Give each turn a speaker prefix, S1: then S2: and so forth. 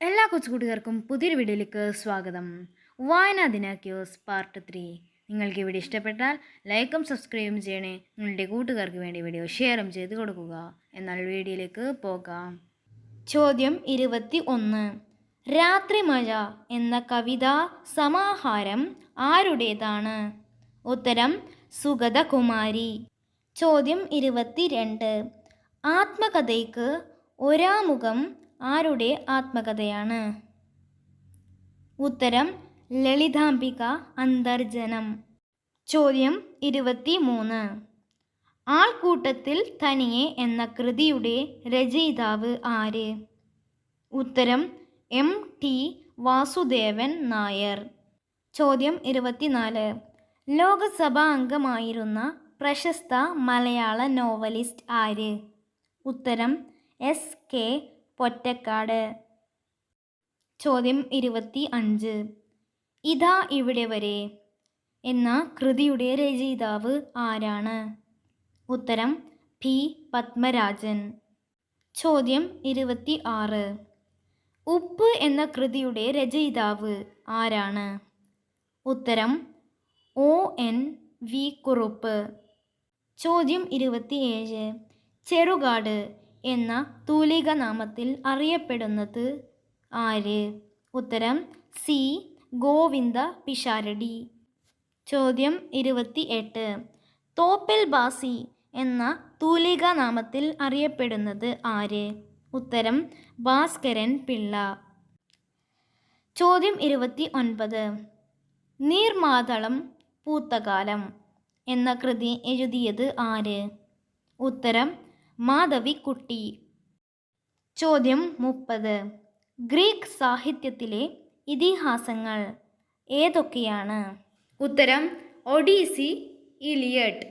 S1: എല്ലാ കൊച്ചുകൂട്ടുകാർക്കും പുതിയൊരു വീഡിയോയിലേക്ക് സ്വാഗതം. വായനാ ദിന ക്യൂസ് പാർട്ട് ത്രീ. നിങ്ങൾക്ക് ഇവിടെ ഇഷ്ടപ്പെട്ടാൽ ലൈക്കും സബ്സ്ക്രൈബും ചെയ്യണേ. നിങ്ങളുടെ കൂട്ടുകാർക്ക് വേണ്ടി വീഡിയോ ഷെയറും ചെയ്ത് കൊടുക്കുക. എന്നാൽ വീഡിയോയിലേക്ക് പോകാം. ചോദ്യം ഇരുപത്തി ഒന്ന് രാത്രി മഴ എന്ന കവിതാ സമാഹാരം ആരുടേതാണ്? ഉത്തരം സുഗതകുമാരി. ചോദ്യം ഇരുപത്തിരണ്ട്. ആത്മകഥയ്ക്ക് ഒരാമുഖം ആരുടെ ആത്മകഥയാണ്? ഉത്തരം ലളിതാംബിക അന്തർജനം. ചോദ്യം ഇരുപത്തി മൂന്ന് ആൾക്കൂട്ടത്തിൽ തനിയെ എന്ന കൃതിയുടെ രചയിതാവ് ആര്? ഉത്തരം എം. ടി. വാസുദേവൻ നായർ. ചോദ്യം ഇരുപത്തിനാല്. ലോകസഭാ അംഗമായിരുന്ന പ്രശസ്ത മലയാള നോവലിസ്റ്റ് ആര്? ഉത്തരം എസ്. കെ. പൊറ്റക്കാട്. ചോദ്യം ഇരുപത്തി അഞ്ച് ഇതാ ഇവിടെ വരെ. എന്ന കൃതിയുടെ രചയിതാവ് ആരാണ്? ഉത്തരം പി. പത്മരാജൻ. ചോദ്യം ഇരുപത്തി ആറ് ഉപ്പ് എന്ന കൃതിയുടെ രചയിതാവ് ആരാണ്? ഉത്തരം ഒ. എൻ. വി. കുറുപ്പ്. ചോദ്യം ഇരുപത്തിയേഴ്. ചെറുകാട് എന്ന തൂലിക നാമത്തിൽ അറിയപ്പെടുന്നത് ആര്? ഉത്തരം സി. ഗോവിന്ദ പിഷാരടി. ചോദ്യം ഇരുപത്തി എട്ട് തോപ്പിൽ ബാസി എന്ന തൂലിക നാമത്തിൽ അറിയപ്പെടുന്നത് ആര്? ഉത്തരം ഭാസ്കരൻ പിള്ള. ചോദ്യം ഇരുപത്തി ഒൻപത് നീർമാതളം പൂത്തകാലം എന്ന കൃതി എഴുതിയത് ആര്? ഉത്തരം മാധവിക്കുട്ടി. ചോദ്യം മുപ്പത്. ഗ്രീക്ക് സാഹിത്യത്തിലെ ഇതിഹാസങ്ങൾ ഏതൊക്കെയാണ്? ഉത്തരം ഒഡീസി ഇലിയഡ്.